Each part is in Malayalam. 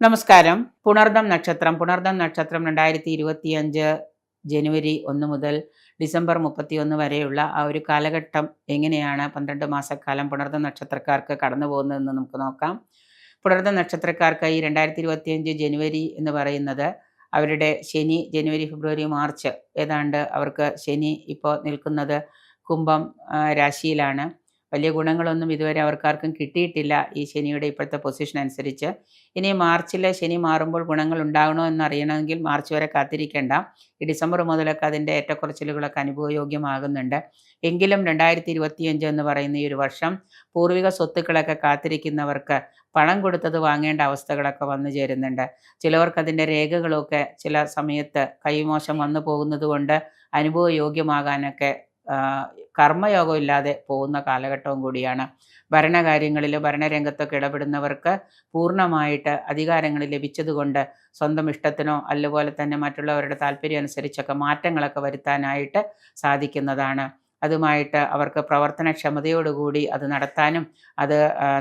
നമസ്കാരം. പുണർദം നക്ഷത്രം. പുണർദം നക്ഷത്രം രണ്ടായിരത്തി ഇരുപത്തിയഞ്ച് ജനുവരി ഒന്ന് മുതൽ ഡിസംബർ മുപ്പത്തിയൊന്ന് വരെയുള്ള ആ ഒരു കാലഘട്ടം എങ്ങനെയാണ്? പന്ത്രണ്ട് മാസക്കാലം പുണർദം നക്ഷത്രക്കാർക്ക് കടന്നു പോകുന്നതെന്ന് നമുക്ക് നോക്കാം. പുണർദം നക്ഷത്രക്കാർക്ക് ഈ രണ്ടായിരത്തി ഇരുപത്തിയഞ്ച് ജനുവരി എന്ന് പറയുന്നത് അവരുടെ ശനി ജനുവരി ഫെബ്രുവരി മാർച്ച് ഏതാണ്ട് അവർക്ക് ശനി ഇപ്പോൾ നിൽക്കുന്നത് കുംഭം രാശിയിലാണ്. വലിയ ഗുണങ്ങളൊന്നും ഇതുവരെ അവർക്കാർക്കും കിട്ടിയിട്ടില്ല ഈ ശനിയുടെ ഇപ്പോഴത്തെ പൊസിഷൻ അനുസരിച്ച്. ഇനി മാർച്ചിൽ ശനി മാറുമ്പോൾ ഗുണങ്ങൾ ഉണ്ടാകണോ എന്നറിയണമെങ്കിൽ മാർച്ച് വരെ കാത്തിരിക്കേണ്ട. ഈ ഡിസംബർ മുതലൊക്കെ അതിന്റെ ഏറ്റക്കുറച്ചിലുകളൊക്കെ അനുഭവയോഗ്യമാകുന്നുണ്ട്. എങ്കിലും രണ്ടായിരത്തി ഇരുപത്തിയഞ്ച് എന്ന് പറയുന്ന ഈ ഒരു വർഷം പൂർവിക സ്വത്തുക്കളൊക്കെ കാത്തിരിക്കുന്നവർക്ക് പണം കൊടുത്തത് വാങ്ങേണ്ട അവസ്ഥകളൊക്കെ വന്നു ചേരുന്നുണ്ട്. ചിലവർക്ക് അതിന്റെ രേഖകളൊക്കെ ചില സമയത്ത് കൈമോശം വന്നു പോകുന്നത് കൊണ്ട് അനുഭവയോഗ്യമാകാനൊക്കെ കർമ്മയോഗം ഇല്ലാതെ പോകുന്ന കാലഘട്ടവും കൂടിയാണ്. ഭരണകാര്യങ്ങളിൽ ഭരണരംഗത്തൊക്കെ ഇടപെടുന്നവർക്ക് പൂർണമായിട്ട് അധികാരങ്ങൾ ലഭിച്ചതുകൊണ്ട് സ്വന്തം ഇഷ്ടത്തിനോ അതുപോലെ തന്നെ മറ്റുള്ളവരുടെ താല്പര്യം അനുസരിച്ചൊക്കെ മാറ്റങ്ങളൊക്കെ വരുത്താനായിട്ട് സാധിക്കുന്നതാണ്. അതുമായിട്ട് അവർക്ക് പ്രവർത്തനക്ഷമതയോടുകൂടി അത് നടത്താനും അത്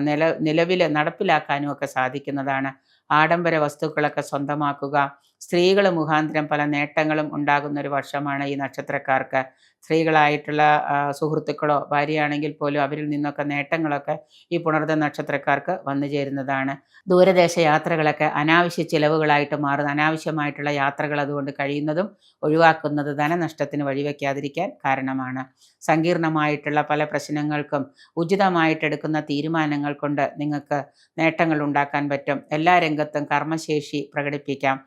നില നിലവിൽ നടപ്പിലാക്കാനും ഒക്കെ സാധിക്കുന്നതാണ്. ആഡംബര വസ്തുക്കളൊക്കെ സ്വന്തമാക്കുക സ്ത്രീകൾ മുഖാന്തരം പല നേട്ടങ്ങളും ഉണ്ടാകുന്ന ഒരു വർഷമാണ് ഈ നക്ഷത്രക്കാർക്ക്. സ്ത്രീകളായിട്ടുള്ള സുഹൃത്തുക്കളോ ഭാര്യയാണെങ്കിൽ പോലും അവരിൽ നിന്നൊക്കെ നേട്ടങ്ങളൊക്കെ ഈ പുണർദ നക്ഷത്രക്കാർക്ക് വന്നു ചേരുന്നതാണ്. ദൂരദേശ യാത്രകളൊക്കെ അനാവശ്യ ചിലവുകളായിട്ട് മാറുന്ന അനാവശ്യമായിട്ടുള്ള യാത്രകൾ അതുകൊണ്ട് കഴിയുന്നതും ഒഴിവാക്കുന്നത് ധനനഷ്ടത്തിന് വഴിവെക്കാതിരിക്കാൻ കാരണമാണ്. സങ്കീർണമായിട്ടുള്ള പല പ്രശ്നങ്ങൾക്കും ഉചിതമായിട്ടെടുക്കുന്ന തീരുമാനങ്ങൾ കൊണ്ട് നിങ്ങൾക്ക് നേട്ടങ്ങൾ ഉണ്ടാക്കാൻ പറ്റും. എല്ലാ രംഗത്തും കർമ്മശേഷി പ്രകടിപ്പിക്കാം.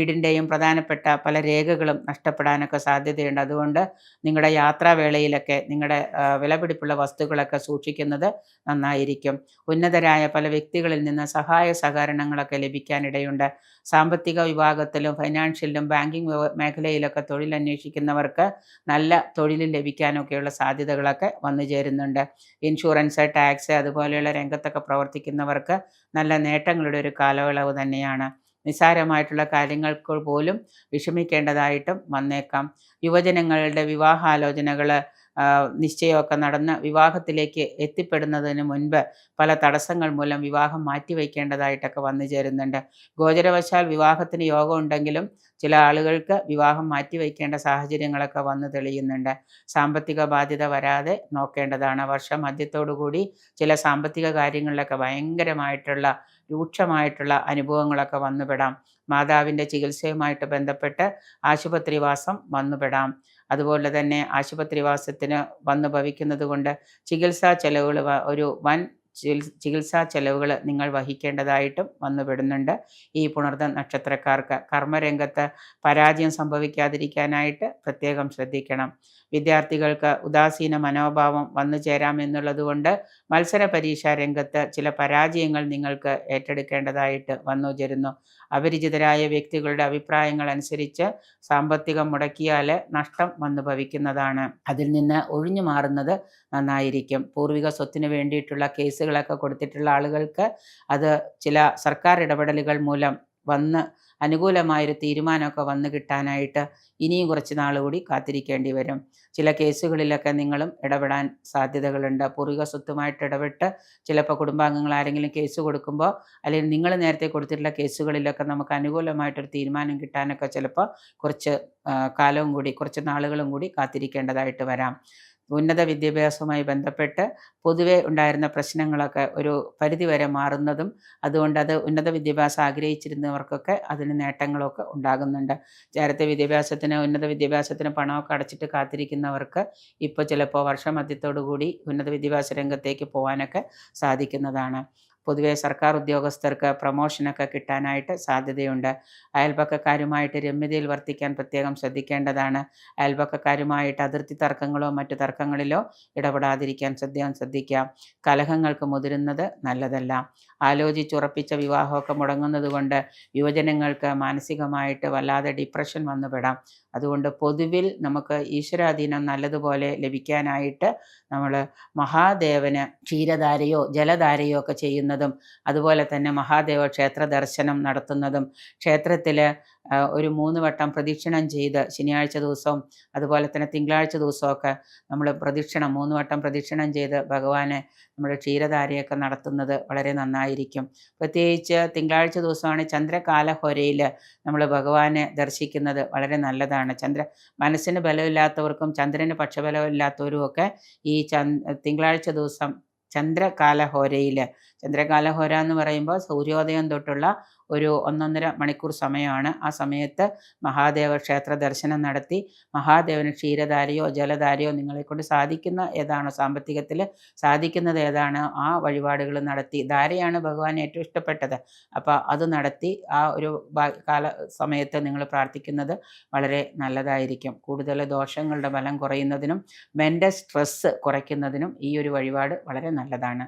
വീടിന്റെയും പ്രധാനപ്പെട്ട പല രേഖകളും നഷ്ടപ്പെടാനൊക്കെ സാധ്യതയുണ്ട്. അതുകൊണ്ട് നിങ്ങളുടെ യാത്രാവേളയിലൊക്കെ നിങ്ങളുടെ വിലപിടിപ്പുള്ള വസ്തുക്കളൊക്കെ സൂക്ഷിക്കുന്നത് നന്നായിരിക്കും. ഉന്നതരായ പല വ്യക്തികളിൽ നിന്ന് സഹായ സഹകരണങ്ങളൊക്കെ ലഭിക്കാനിടയുണ്ട്. സാമ്പത്തിക വിഭാഗത്തിലും ഫൈനാൻഷ്യലിലും ബാങ്കിങ് മേഖലയിലൊക്കെ തൊഴിൽ അന്വേഷിക്കുന്നവർക്ക് നല്ല തൊഴിൽ ലഭിക്കാനൊക്കെയുള്ള സാധ്യതകളൊക്കെ വന്നു ചേരുന്നുണ്ട്. ഇൻഷുറൻസ് ടാക്സ് അതുപോലെയുള്ള രംഗത്തൊക്കെ പ്രവർത്തിക്കുന്നവർക്ക് നല്ല നേട്ടങ്ങളുടെ ഒരു കാലയളവ് തന്നെയാണ്. നിസ്സാരമായിട്ടുള്ള കാര്യങ്ങൾക്ക് പോലും വിഷമിക്കേണ്ടതായിട്ടും വന്നേക്കാം. യുവജനങ്ങളുടെ വിവാഹാലോചനകൾ നിശ്ചയമൊക്കെ നടന്ന് വിവാഹത്തിലേക്ക് എത്തിപ്പെടുന്നതിന് മുൻപ് പല തടസ്സങ്ങൾ മൂലം വിവാഹം മാറ്റിവെക്കേണ്ടതായിട്ടൊക്കെ വന്നു ചേരുന്നുണ്ട്. ഗോചരവശാൽ വിവാഹത്തിന് യോഗം ഉണ്ടെങ്കിലും ചില ആളുകൾക്ക് വിവാഹം മാറ്റിവെക്കേണ്ട സാഹചര്യങ്ങളൊക്കെ വന്നു തെളിയുന്നുണ്ട്. സാമ്പത്തിക ബാധ്യത വരാതെ നോക്കേണ്ടതാണ്. വർഷം മധ്യത്തോടുകൂടി ചില സാമ്പത്തിക കാര്യങ്ങളിലൊക്കെ ഭയങ്കരമായിട്ടുള്ള രൂക്ഷമായിട്ടുള്ള അനുഭവങ്ങളൊക്കെ വന്നുപെടാം. മാതാവിന്റെ ചികിത്സയുമായിട്ട് ബന്ധപ്പെട്ട് ആശുപത്രിവാസം വന്നുപെടാം. അതുപോലെ തന്നെ ആശുപത്രിവാസത്തിന് വന്നു ഭവിക്കുന്നത് കൊണ്ട് ചികിത്സാ ചെലവുകൾ ഒരു വൻ ചികിത്സ- ചെലവുകൾ നിങ്ങൾ വഹിക്കേണ്ടതായിട്ടും വന്നുപെടുന്നുണ്ട് ഈ പുണർദ നക്ഷത്രക്കാർക്ക് കർമ്മരംഗത്ത് പരാജയം സംഭവിക്കാതിരിക്കാനായിട്ട് പ്രത്യേകം ശ്രദ്ധിക്കണം. വിദ്യാർത്ഥികൾക്ക് ഉദാസീന മനോഭാവം വന്നു ചേരാമെന്നുള്ളതുകൊണ്ട് മത്സര പരീക്ഷാ രംഗത്ത് ചില പരാജയങ്ങൾ നിങ്ങൾക്ക് ഏറ്റെടുക്കേണ്ടതായിട്ട് വന്നു ചേരുന്നു. അപരിചിതരായ വ്യക്തികളുടെ അഭിപ്രായങ്ങൾ അനുസരിച്ച് സാമ്പത്തികം മുടക്കിയാൽ നഷ്ടം വന്നു ഭവിക്കുന്നതാണ്. അതിൽ നിന്ന് ഒഴിഞ്ഞു മാറുന്നത് നന്നായിരിക്കും. പൂർവിക സ്വത്തിന് വേണ്ടിയിട്ടുള്ള കേസുകളൊക്കെ കൊടുത്തിട്ടുള്ള ആളുകൾക്ക് അത് ചില സർക്കാർ ഇടപെടലുകൾ മൂലം വന്ന് അനുകൂലമായൊരു തീരുമാനമൊക്കെ വന്നു കിട്ടാനായിട്ട് ഇനിയും കുറച്ച് നാൾ കൂടി കാത്തിരിക്കേണ്ടി വരും. ചില കേസുകളിലൊക്കെ നിങ്ങളും ഇടപെടാൻ സാധ്യതകളുണ്ട്. പൂർവിക സ്വത്തുമായിട്ട് ഇടപെട്ട് ചിലപ്പോൾ കുടുംബാംഗങ്ങൾ ആരെങ്കിലും കേസ് കൊടുക്കുമ്പോൾ അല്ലെങ്കിൽ നിങ്ങൾ നേരത്തെ കൊടുത്തിട്ടുള്ള കേസുകളിലൊക്കെ നമുക്ക് അനുകൂലമായിട്ടൊരു തീരുമാനം കിട്ടാനൊക്കെ ചിലപ്പോൾ കുറച്ച് കാലവും കൂടി കുറച്ച് നാളുകളും കൂടി കാത്തിരിക്കേണ്ടതായിട്ട് വരാം. ഉന്നത വിദ്യാഭ്യാസവുമായി ബന്ധപ്പെട്ട് പൊതുവെ ഉണ്ടായിരുന്ന പ്രശ്നങ്ങളൊക്കെ ഒരു പരിധിവരെ മാറുന്നതും അതുകൊണ്ട് അത് ഉന്നത വിദ്യാഭ്യാസം ആഗ്രഹിച്ചിരുന്നവർക്കൊക്കെ അതിന് നേട്ടങ്ങളൊക്കെ ഉണ്ടാകുന്നുണ്ട്. നേരത്തെ വിദ്യാഭ്യാസത്തിന് ഉന്നത വിദ്യാഭ്യാസത്തിന് പണമൊക്കെ അടച്ചിട്ട് കാത്തിരിക്കുന്നവർക്ക് ഇപ്പോൾ ചിലപ്പോൾ വർഷമധ്യത്തോടു കൂടി ഉന്നത വിദ്യാഭ്യാസ രംഗത്തേക്ക് പോകാനൊക്കെ സാധിക്കുന്നതാണ്. പൊതുവെ സർക്കാർ ഉദ്യോഗസ്ഥർക്ക് പ്രമോഷനൊക്കെ കിട്ടാനായിട്ട് സാധ്യതയുണ്ട്. അയൽപക്കക്കാരുമായിട്ട് രമ്യതയിൽ വർത്തിക്കാൻ പ്രത്യേകം ശ്രദ്ധിക്കേണ്ടതാണ്. അയൽപക്കക്കാരുമായിട്ട് അതിർത്തി തർക്കങ്ങളോ മറ്റു തർക്കങ്ങളിലോ ഇടപെടാതിരിക്കാൻ ശ്രദ്ധേയം ശ്രദ്ധിക്കാം. കലഹങ്ങൾക്ക് മുതിരുന്നത് നല്ലതല്ല. ആലോചിച്ചുറപ്പിച്ച വിവാഹമൊക്കെ മുടങ്ങുന്നത് കൊണ്ട് യുവജനങ്ങൾക്ക് മാനസികമായിട്ട് വല്ലാതെ ഡിപ്രഷൻ വന്നുപെടാം. അതുകൊണ്ട് പൊതുവിൽ നമുക്ക് ഈശ്വരാധീനം നല്ലതുപോലെ ലഭിക്കാനായിട്ട് നമ്മൾ മഹാദേവന് ക്ഷീരധാരയോ ജലധാരയോ ഒക്കെ ചെയ്യുന്നത് നടത്തുന്നതും അതുപോലെ തന്നെ മഹാദേവ ക്ഷേത്ര ദർശനം നടത്തുന്നതും ക്ഷേത്രത്തിൽ ഒരു മൂന്ന് വട്ടം പ്രദക്ഷിണം ചെയ്ത് ശനിയാഴ്ച ദിവസവും അതുപോലെ തന്നെ തിങ്കളാഴ്ച ദിവസമൊക്കെ നമ്മൾ പ്രദക്ഷിണം മൂന്ന് വട്ടം പ്രദക്ഷിണം ചെയ്ത് ഭഗവാനെ നമ്മുടെ ക്ഷീരധാരയൊക്കെ നടത്തുന്നത് വളരെ നന്നായിരിക്കും. പ്രത്യേകിച്ച് തിങ്കളാഴ്ച ദിവസമാണ് ചന്ദ്രകാലഹൊരയിൽ നമ്മൾ ഭഗവാനെ ദർശിക്കുന്നത് വളരെ നല്ലതാണ്. ചന്ദ്ര മനസ്സിന് ബലമില്ലാത്തവർക്കും ചന്ദ്രന് പക്ഷബലമില്ലാത്തവരും ഒക്കെ ഈ ചന്ദ് തിങ്കളാഴ്ച ദിവസം ചന്ദ്രകാലഹോരയിൽ ചന്ദ്രകാലഹോര എന്ന് പറയുമ്പോൾ സൂര്യോദയം തൊട്ടുള്ള ഒരു ഒന്നൊന്നര മണിക്കൂർ സമയമാണ്. ആ സമയത്ത് മഹാദേവ ക്ഷേത്ര ദർശനം നടത്തി. മഹാദേവന് ക്ഷീരധാരയോ ജലധാരയോ നിങ്ങളെക്കൊണ്ട് സാധിക്കുന്ന ഏതാണോ സാമ്പത്തികത്തിൽ സാധിക്കുന്നത് ഏതാണ് ആ വഴിപാടുകൾ നടത്തി. ധാരയാണ് ഭഗവാൻ ഏറ്റവും ഇഷ്ടപ്പെട്ടത്. അപ്പോൾ അത് നടത്തി ആ ഒരു കാല സമയത്ത് നിങ്ങൾ പ്രാർത്ഥിക്കുന്നത് വളരെ നല്ലതായിരിക്കും. കൂടുതൽ ദോഷങ്ങളുടെ ബലം കുറയുന്നതിനും മെന്റൽ സ്ട്രെസ്സ് കുറയ്ക്കുന്നതിനും ഈ ഒരു വഴിപാട് വളരെ നല്ലതാണ്.